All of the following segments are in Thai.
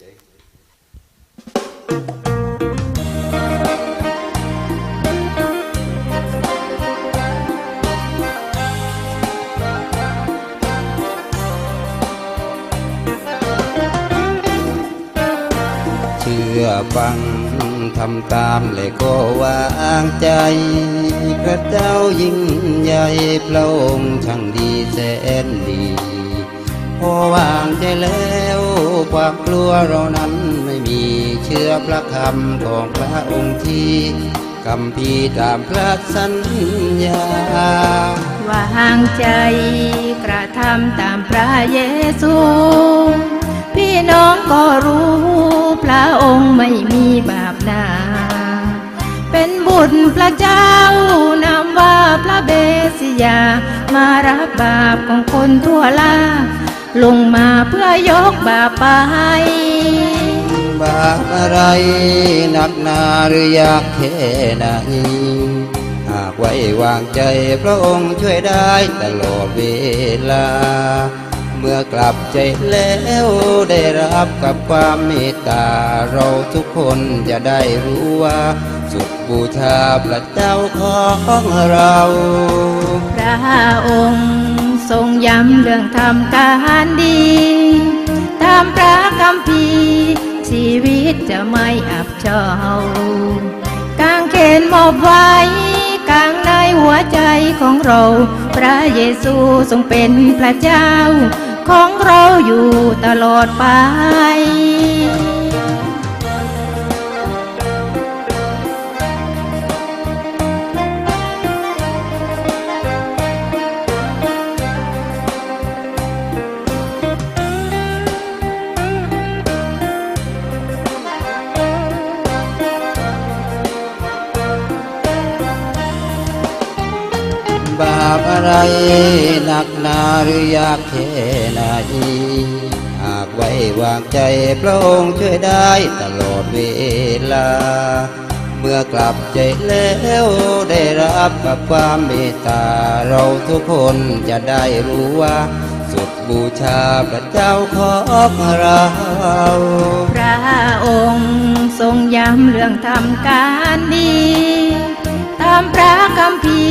เชื่อฟังทำตามเลยก็วางใจ พระเจ้ายิ่งใหญ่พระองค์ช่างดีแสนดี พอวางใจแล้ว ความกลัวเรานั้นไม่มีเชื่อพระคำของพระองค์ที่คำพีตามพระสัญญาวางใจกระทำตามพระเยซู พี่น้องก็รู้พระองค์ไม่มีบาปนาเป็นบุญพระเจ้านำว่าพระเบสยา มารับบาปของคนทั่วลา ลงมาเพื่อยกบาปไป บาปอะไรหนักหนาหรือยากแค่ไหนหากไว้วางใจพระองค์ช่วยได้ตลอดเวลา เมื่อกลับใจแล้วได้รับกับความเมตตา เราทุกคนจะได้รู้ว่า สุดบูชาพระเจ้าของเรา พระองค์ ย้ำเรื่องทำการดี ตามพระคำพีชีวิตจะไม่อับเฉากางเขนมอบไว้กลางในหัวใจของเรา พระเยซูทรงเป็นพระเจ้า ของเราอยู่ตลอดไป บาปอะไรหนักหนาหรือยากแค่ไหนหากไว้วางใจพระองค์ช่วยได้ตลอดเวลา เมื่อกลับใจแล้วได้รับกับความเมตตา เราทุกคนจะได้รู้ว่า สุดบูชาพระเจ้าของเราพระองค์ทรงย้ำเรื่องทำการดี ตามพระคำพี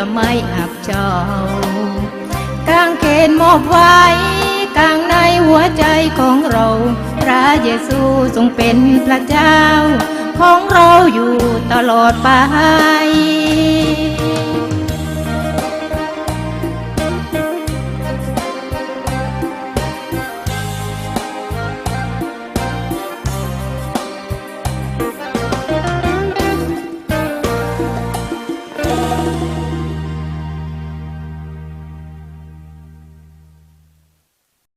ยวไม่อับเจอกลางเขนมอบไว้กลางในหัวใจของเรา พระเยซูทรงเป็นพระเจ้า ของเราอยู่ตลอดไป